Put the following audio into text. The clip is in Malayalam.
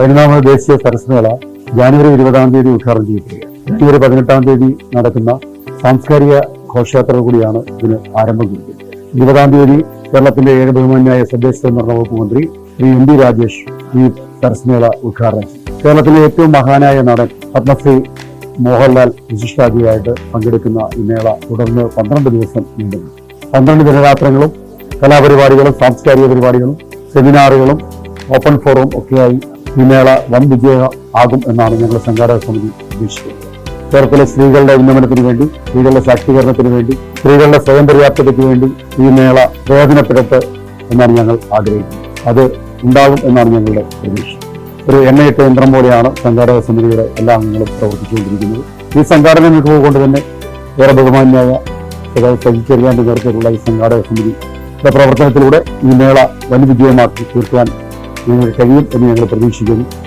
പതിനൊന്നാമത് ദേശീയ സരസ്മേള ജാനുവരി ഇരുപതാം തീയതി ഉദ്ഘാടനം ചെയ്തിട്ടുണ്ട് ഫെബ്രുവരി പതിനെട്ടാം തീയതി നടക്കുന്ന സാംസ്കാരിക ഘോഷയാത്ര കൂടിയാണ് ഇതിന് ആരംഭം കുറിക്കുന്നത് ഇരുപതാം തീയതി കേരളത്തിന്റെ ഏക ബഹുമാന്യായ സദ്ദേശ സ്വയംഭരണ വകുപ്പ് മന്ത്രി ശ്രീ എം ഡി രാജേഷ് ഈ സരസ്മേള ഉദ്ഘാടനം ചെയ്യും കേരളത്തിലെ ഏറ്റവും മഹാനായ നടൻ പത്മശ്രീ മോഹൻലാൽ വിശിഷ്ടാതിയായിട്ട് പങ്കെടുക്കുന്ന ഈ മേള തുടർന്ന് പന്ത്രണ്ട് ദിവസം നീണ്ടു പന്ത്രണ്ട് ദിനരാത്രങ്ങളും കലാപരിപാടികളും സാംസ്കാരിക പരിപാടികളും സെമിനാറുകളും ഓപ്പൺ ഫോറവും ഒക്കെയായി ഈ മേള വൻ വിജയം ആകും എന്നാണ് ഞങ്ങൾ സംഘാടക സമിതി ഉദ്ദേശിക്കുന്നത്. കേരളത്തിലെ സ്ത്രീകളുടെ ഉന്നമനത്തിന് വേണ്ടി സ്ത്രീകളുടെ ശാക്തീകരണത്തിന് വേണ്ടി സ്ത്രീകളുടെ സ്വയം പര്യാപ്തതയ്ക്ക് വേണ്ടി ഈ മേള പ്രയോജനപ്പെടട്ടെ എന്നാണ് ഞങ്ങൾ ആഗ്രഹിക്കുന്നത്. അത് ഉണ്ടാകും എന്നാണ് ഞങ്ങളുടെ പ്രതീക്ഷ. ഒരു എണ്ണയിട്ട യന്ത്രം പോലെയാണ് സംഘാടക സമിതിയുടെ എല്ലാ അംഗങ്ങളും പ്രവർത്തിച്ചുകൊണ്ടിരിക്കുന്നത്. ഈ സംഘാടന മികവ് കൊണ്ട് തന്നെ ഏറെ ബഹുമാന്യായ സജി ചെറിയാന്റെ നേതൃത്വത്തിലുള്ള ഈ സംഘാടക സമിതി പ്രവർത്തനത്തിലൂടെ ഈ മേള വൻ വിജയമാക്കി തീർക്കാൻ ഞങ്ങൾക്ക് കഴിയും എന്ന് ഞങ്ങൾ പ്രതീക്ഷിക്കുന്നു.